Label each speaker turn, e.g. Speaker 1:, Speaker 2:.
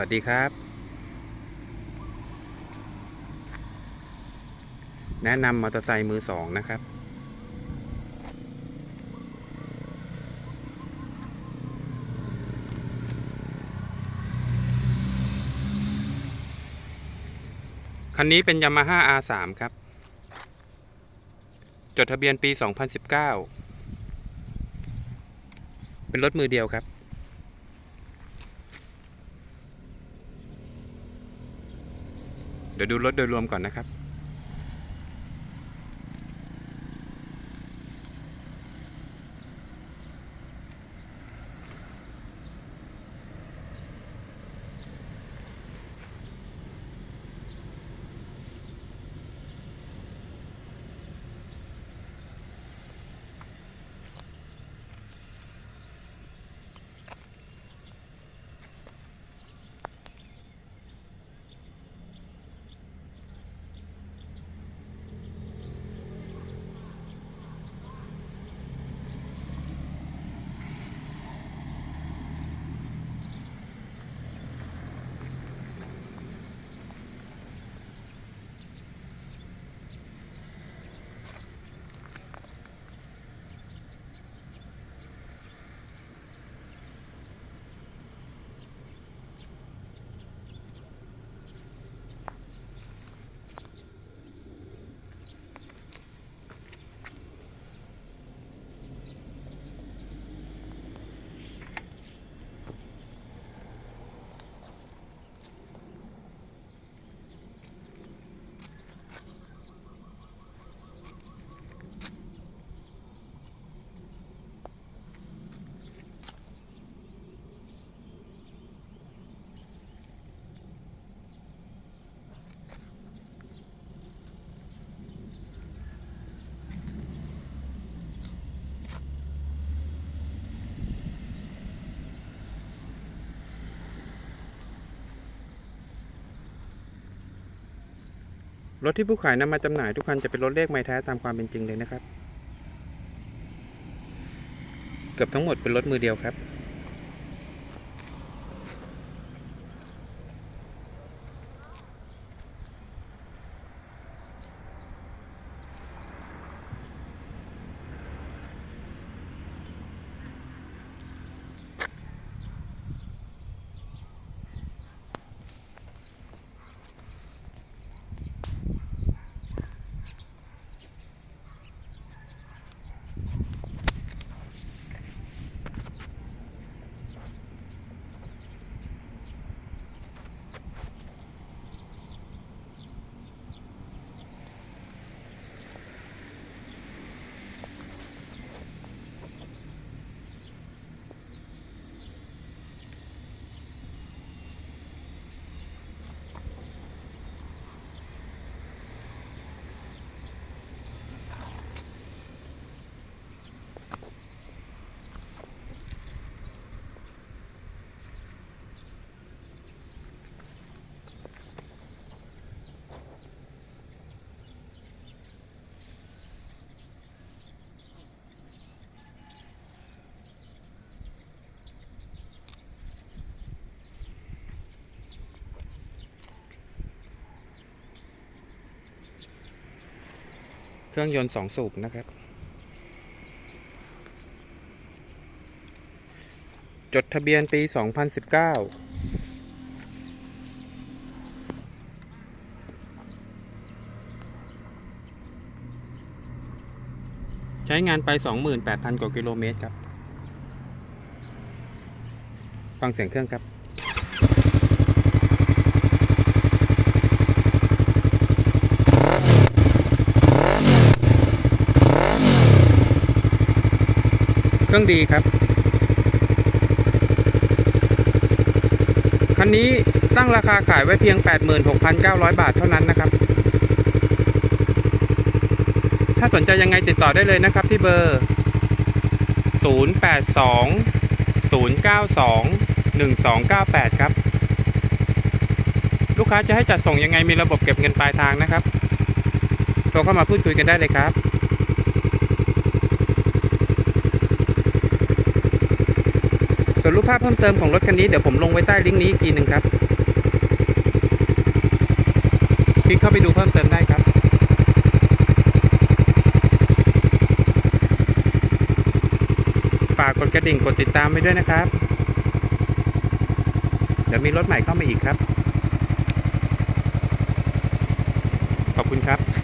Speaker 1: วัสดีครับ แนะนำมอเตอร์ไซค์มือสองนะครับ คันนี้เป็น Yamaha R3 ครับ จดทะเบียนปี 2019 เป็นรถมือเดียวครับ ดี๋ยวดูรถโดยรวมก่อนนะครับ รถที่ผู้ขายนำมาจำหน่ายทุกคันจะเป็นรถเลขไม้แท้ตามความเป็นจริงเลยนะครับ เกือบทั้งหมดเป็นรถมือเดียวครับ เครื่องยนต์สองสูบนะครับ จดทะเบียนปี 2019ใช้งานไป 28,000 กว่ากิโลเมตรครับ ฟังเสียงเครื่องครับ เครื่องดีครับ คันนี้ตั้งราคาขายไว้เพียง 86,900 บาทเท่านั้นนะครับ ถ้าสนใจยังไงติดต่อได้เลยนะครับที่เบอร์ 082 092 1298 ครับ ลูกค้าจะให้จัดส่งยังไงมีระบบเก็บเงินปลายทางนะครับ โทรเข้ามาพูดคุยกันได้เลยครับ วนรูปภาพเพิ่มเติมของรถคันนี้เดี๋ยวผมลงไว้ใต้ลิงก์นี้อีกทีหนึ่งครับ คลิกเข้าไปดูเพิ่มเติมได้ครับ ฝากกดกระดิ่งกดติดตามไปด้วยนะครับ เดี๋ยวมีรถใหม่เข้ามาอีกครับ ขอบคุณครับ